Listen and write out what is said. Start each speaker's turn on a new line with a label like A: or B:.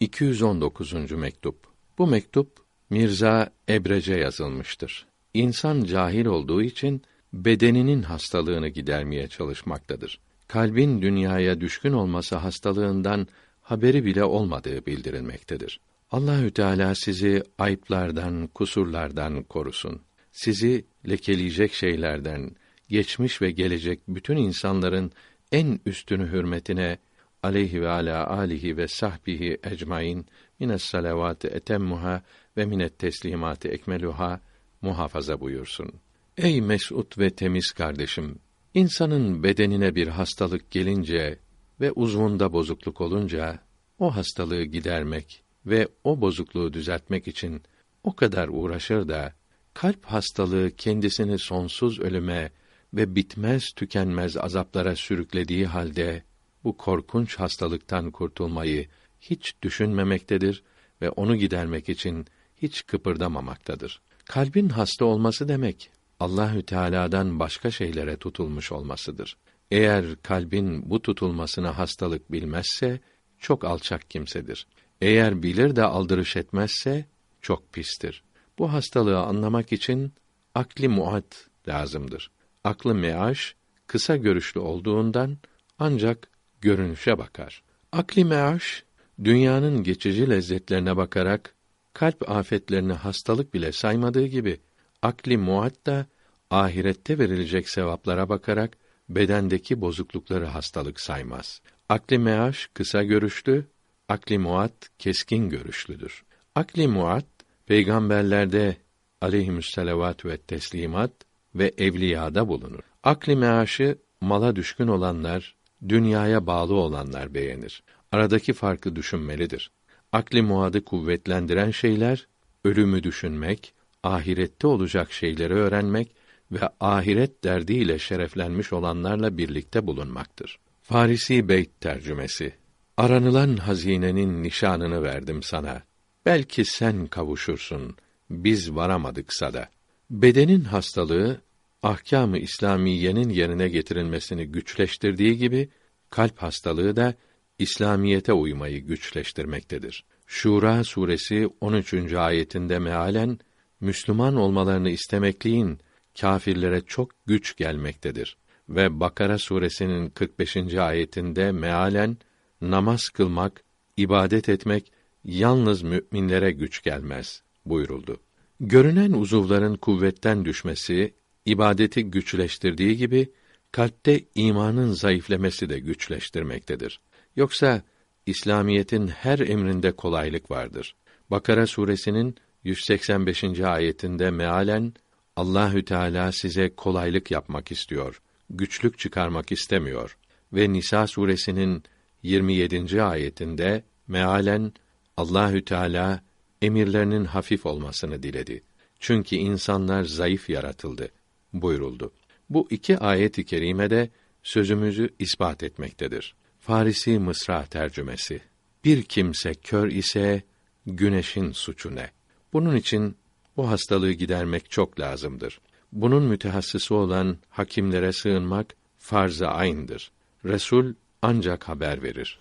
A: 219. mektup. Bu mektup Mirza Ebrece yazılmıştır. İnsan cahil olduğu için bedeninin hastalığını gidermeye çalışmaktadır. Kalbin dünyaya düşkün olması hastalığından haberi bile olmadığı bildirilmektedir. Allahü Teala sizi ayıplardan, kusurlardan korusun. Sizi lekeleyecek şeylerden, geçmiş ve gelecek bütün insanların en üstünü hürmetine aleyhi ve ala alihi ve sahbihi ecmaîn mines salavat etemmuha ve minet teslimat ekmeluha muhafaza buyursun. Ey mesut ve temiz kardeşim, insanın bedenine bir hastalık gelince ve uzvunda bozukluk olunca o hastalığı gidermek ve o bozukluğu düzeltmek için o kadar uğraşır da kalp hastalığı kendisini sonsuz ölüme ve bitmez tükenmez azaplara sürüklediği halde bu korkunç hastalıktan kurtulmayı hiç düşünmemektedir ve onu gidermek için hiç kıpırdamamaktadır. Kalbin hasta olması demek Allahü Teala'dan başka şeylere tutulmuş olmasıdır. Eğer kalbin bu tutulmasına hastalık bilmezse çok alçak kimsedir. Eğer bilir de aldırış etmezse çok pistir. Bu hastalığı anlamak için akli muat lazımdır. Aklı meaş kısa görüşlü olduğundan ancak görünüşe bakar. Akli meaş dünyanın geçici lezzetlerine bakarak kalp afetlerini hastalık bile saymadığı gibi akli muat da ahirette verilecek sevaplara bakarak bedendeki bozuklukları hastalık saymaz. Akli meaş kısa görüşlü, akli muat keskin görüşlüdür. Akli muat peygamberlerde aleyhimüsselavat ve teslimat ve evliyada bulunur. Akli meaşı mala düşkün olanlar, dünyaya bağlı olanlar beğenir. Aradaki farkı düşünmelidir. Akli muadı kuvvetlendiren şeyler ölümü düşünmek, ahirette olacak şeyleri öğrenmek ve ahiret derdiyle şereflenmiş olanlarla birlikte bulunmaktır. Farisi Beyt tercümesi Aranılan hazinenin nişanını verdim sana. Belki sen kavuşursun. Biz varamadıksa da. Bedenin hastalığı ahkâm-ı İslamiyenin yerine getirilmesini güçleştirdiği gibi kalp hastalığı da İslamiyete uymayı güçleştirmektedir. Şura suresi 13. ayetinde mealen Müslüman olmalarını istemekliğin kâfirlere çok güç gelmektedir ve Bakara suresinin 45. ayetinde mealen namaz kılmak, ibadet etmek yalnız müminlere güç gelmez buyuruldu. Görünen uzuvların kuvvetten düşmesi ibadeti güçleştirdiği gibi kalpte imanın zayıflemesi de güçleştirmektedir. Yoksa İslamiyetin her emrinde kolaylık vardır. Bakara suresinin 185. ayetinde mealen Allahü Teala size kolaylık yapmak istiyor, güçlük çıkarmak istemiyor ve Nisa suresinin 27. ayetinde mealen Allahü Teala emirlerinin hafif olmasını diledi. Çünkü insanlar zayıf yaratıldı buyuruldu. Bu iki ayet-i kerimede sözümüzü ispat etmektedir. Farisi Mısra tercümesi. Bir kimse kör ise güneşin suçu ne? Bunun için bu hastalığı gidermek çok lazımdır. Bunun mütehassısı olan hakimlere sığınmak farz-ı ayn'dır. Resul ancak haber verir.